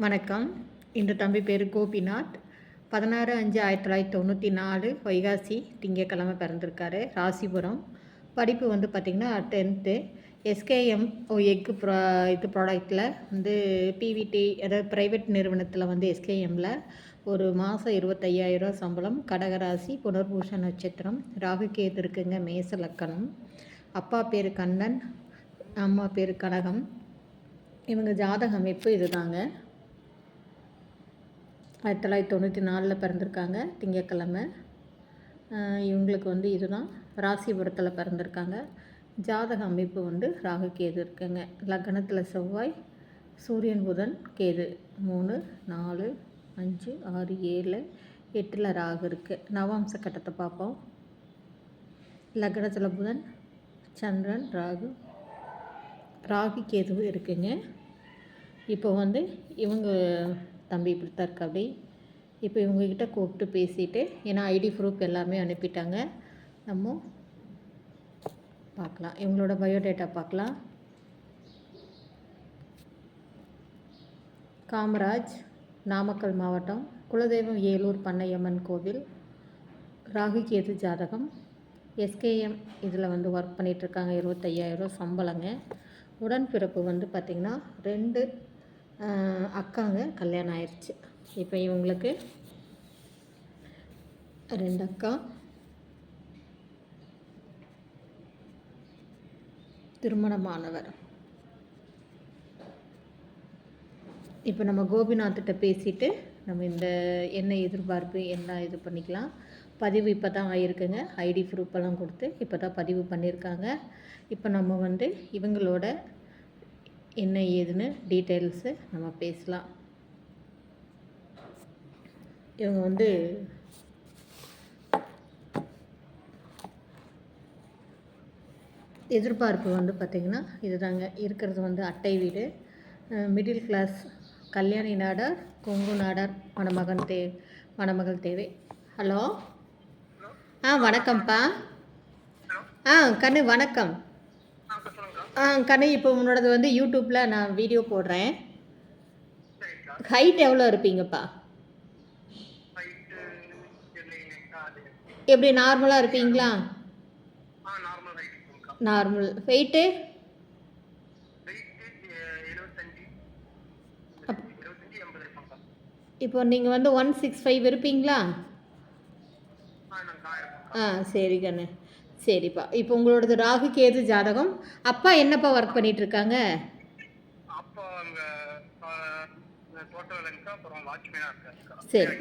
வணக்கம். இந்த தம்பி பேர் கோபிநாத். பதினாறு அஞ்சு ஆயிரத்தி தொள்ளாயிரத்தி தொண்ணூற்றி நாலு வைகாசி திங்கக்கிழமை பிறந்திருக்காரு ராசிபுரம். படிப்பு வந்து பார்த்திங்கன்னா டென்த்து எஸ்கேஎம் எக்கு ப்ரா இது ப்ராடக்ட்டில் வந்து பிவிடி அதாவது ப்ரைவேட் நிறுவனத்தில் வந்து எஸ்கேஎம்மில் ஒரு மாதம் இருபத்தையாயிரம் சம்பளம் கடகராசி புனர்பூஷ நட்சத்திரம் ராகு கேது இருக்குங்க மேச லக்கணம். அப்பா பேர் கண்ணன் அம்மா பேர் கனகம். இவங்க ஜாதக அமைப்பு இதுதாங்க. ஆயிரத்தி தொள்ளாயிரத்தி தொண்ணூற்றி நாலில் பிறந்திருக்காங்க திங்கக்கிழமை இவங்களுக்கு வந்து இதுதான் ராசிபுரத்தில் பிறந்திருக்காங்க. ஜாதக அமைப்பு வந்து ராகு கேது இருக்குங்க. லக்னத்தில் செவ்வாய் சூரியன் புதன் கேது. மூணு நாலு அஞ்சு ஆறு ஏழு எட்டில் ராகு இருக்குது நவாம்ச கட்டத்தை பார்ப்போம். லக்னத்தில் புதன் சந்திரன் ராகு ராகு கேது இருக்குங்க. இப்போ வந்து இவங்க தம்பி இப்படி தான் இருக்கா அப்படி. இப்போ இவங்கக்கிட்ட கூப்பிட்டு பேசிட்டு ஏன்னா ஐடி ப்ரூஃப் எல்லாமே அனுப்பிட்டாங்க. நம்ம பார்க்கலாம். இவங்களோட பயோடேட்டா பார்க்கலாம். காமராஜ் நாமக்கல் மாவட்டம் குலதெய்வம் ஏலூர் பண்ணையம்மன் கோவில் ராகு கேது ஜாதகம். எஸ்கேஎம் இதில் வந்து ஒர்க் பண்ணிகிட்ருக்காங்க இருபத்தையாயிரம் சம்பளங்க. உடன்பிறப்பு வந்து பார்த்திங்கன்னா ரெண்டு அக்காங்க கல்யாணம் ஆயிடுச்சு இப்போ இவங்களுக்கு ரெண்டு அக்கா. திருமணமானவர். இப்போ நம்ம கோபிநாத்திட்ட பேசிட்டு நம்ம இந்த என்ன எதிர்பார்ப்பு என்ன இது பண்ணிக்கலாம். பதிவு இப்போ தான் ஆகியிருக்குங்க ஐடி ப்ரூஃபெல்லாம் கொடுத்து இப்போ தான் பதிவு பண்ணியிருக்காங்க இப்போ நம்ம வந்து இவங்களோட என்ன ஏதுன்னு டீட்டெயில்ஸு நம்ம பேசலாம். இவங்க வந்து எதிர்பார்ப்பு வந்து பார்த்திங்கன்னா இதுதாங்க. இருக்கிறது வந்து அட்டை வீடு. மிடில் கிளாஸ் கல்யாணி நாடார் கொங்கு நாடார் மணமகன் தே மணமகள் தேவை. ஹலோ? ஆ வணக்கம்ப்பா. ஆ கண்ணு வணக்கம். கண்ணு இப்போ உன்னோடது வந்து யூடியூப்பில் நான் வீடியோ போடுறேன். ஹைட் எவ்வளோ இருப்பீங்கப்பா? எப்படி நார்மலாக இருப்பீங்களா? நார்மல் வெயிட்டு இப்போ நீங்கள் வந்து ஒன் சிக்ஸ் ஃபைவ் இருப்பீங்களா? ஆ சரி கண்ணு. சரிப்பா. இப்போ உங்களோடது ராகு கேது ஜாதகம். அப்பா என்னப்பா ஒர்க் பண்ணிட்டு இருக்காங்க சரி.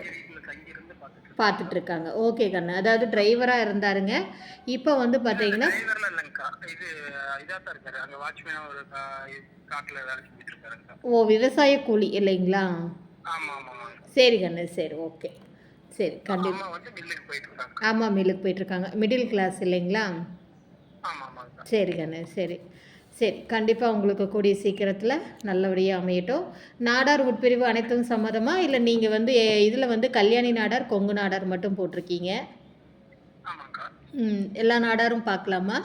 பார்த்துட்டு இருக்காங்க ஓகே கண்ணு. அதாவது டிரைவராக இருந்தாருங்க. இப்போ வந்து பார்த்தீங்கன்னா ஓ விவசாய கூலி இல்லைங்களா? சரி கண்ணு. சரி ஓகே சரி கண்டிப்பாக ஆமாம் மில்லுக்கு போயிட்டுருக்காங்க. மிடில் கிளாஸ் இல்லைங்களா? சரி கண்ணு சரி. சரி கண்டிப்பாக உங்களுக்கு கூடிய சீக்கிரத்தில் நல்லபடியாக அமையட்டும். நாடார் உட்பிரிவு அனைத்தும் சம்மதமாக இல்லை நீங்கள் வந்து இதில் வந்து கல்யாணி நாடார் கொங்கு நாடார் மட்டும் போட்டிருக்கீங்க? ம் எல்லா நாடாரும் பார்க்கலாமா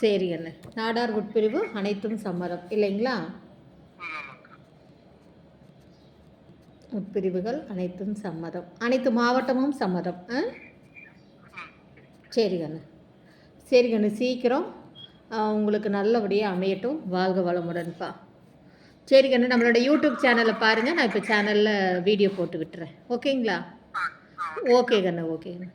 சரி கண்ணு நாடார் உட்பிரிவு அனைத்தும் சம்மதம் இல்லைங்களா? உட்பிரிவுகள் அனைத்தும் சம்மதம். அனைத்து மாவட்டமும் சம்மதம். சரி கண்ணு. சரி கண்ணு சீக்கிரம் உங்களுக்கு நல்லபடியாக அமையட்டும். வாழ்க வளமுடன்ப்பா சரி கண்ணு நம்மளோட யூடியூப் சேனலை பாருங்கள் நான் இப்போ சேனலில் வீடியோ போட்டு விட்டுறேன். ஓகேங்களா ஓகே கண்ணு ஓகே கண்ணு.